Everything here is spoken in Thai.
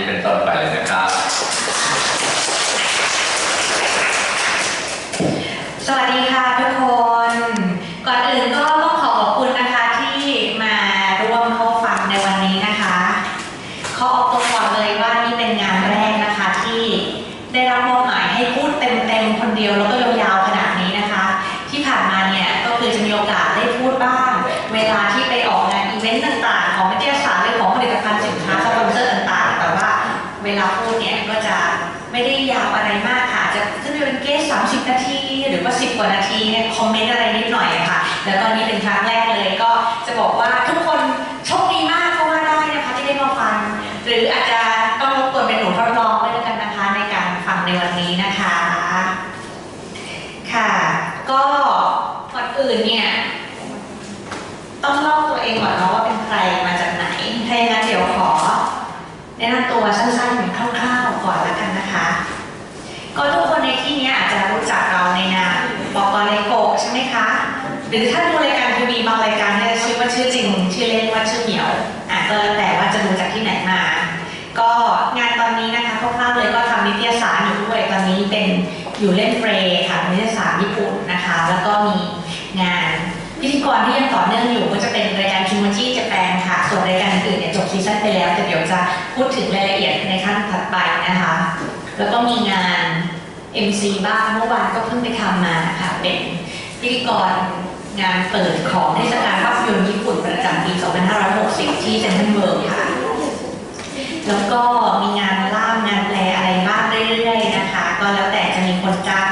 นี้เป็นต้นไปเลยนะครับ สวัสดีค่ะทุกคน ก่อนอื่นก็ต้องขอขอบคุณนะคะที่มาร่วมเข้าฟังในวันนี้นะคะขอออกตัวก่อนเลยว่านี่เป็นงานแรกนะคะที่ได้รับมอบหมายให้พูดเต็มๆคนเดียวแล้วก็ยาวๆขนาดนี้นะคะ ที่ผ่านมาเนี่ยก็คือจะมีโอกาสได้พูดบ้าง เวลาที่ไปออกงานอีเวนต์ต่างๆของ นี่ยก็จะไม่ได้ยาวอะไรมากค่ะ จะขึ้นเป็นเกส30นาที หรือว่า10กว่านาทีเนี่ยคอมเมนต์อะไรนิดหน่อยอะค่ะ แล้วก็นี่เป็นครั้งแรกเลยก็จะบอกว่าทุกคนโชคดีมากก็ว่าได้นะคะที่ได้มาฟัง หรืออาจจะต้องรบกวนเป็นหนูทดลองไว้แล้วกันนะคะในการฟังในวันนี้นะคะ ค่ะ ก็ก่อนอื่นเนี่ยต้องเล่าตัวเองก่อนเนาะ หรือถ้าดูรายการทีวีบางรายการเนี่ยชื่อว่าชื่อจริง ชื่อเล่นว่าชื่อเหมียวอะก็แล้วแต่ว่าจะดูจากที่ไหนมา ก็งานตอนนี้นะคะคร่าวๆเลยก็ทำนิตยสารอยู่ด้วยตอนนี้เป็นอยู่เล่นเฟรค่ะนิตยสารญี่ปุ่นนะคะ แล้วก็มีงานพิธีกรที่ยังต่อเนื่องอยู่ก็จะเป็นรายการคิมจิจะแปลงค่ะ ส่วนรายการอื่นเนี่ยจบซีซั่นไปแล้วแต่เดี๋ยวจะพูดถึงรายละเอียดในขั้นถัดไปนะคะ แล้วก็มีงาน MC บ้างเมื่อวานก็เพิ่งไปทำมาค่ะเป็นพิธีกร งานเปิดของเทศกาลภาพยนตร์ญี่ปุ่นประจำปี 2560 ที่เซนทรัลเวิร์ค่ะ แล้วก็มีงานล่ามงานแปลอะไรบ้างเรื่อยๆนะคะ ก็แล้วแต่จะมีคนจ้าง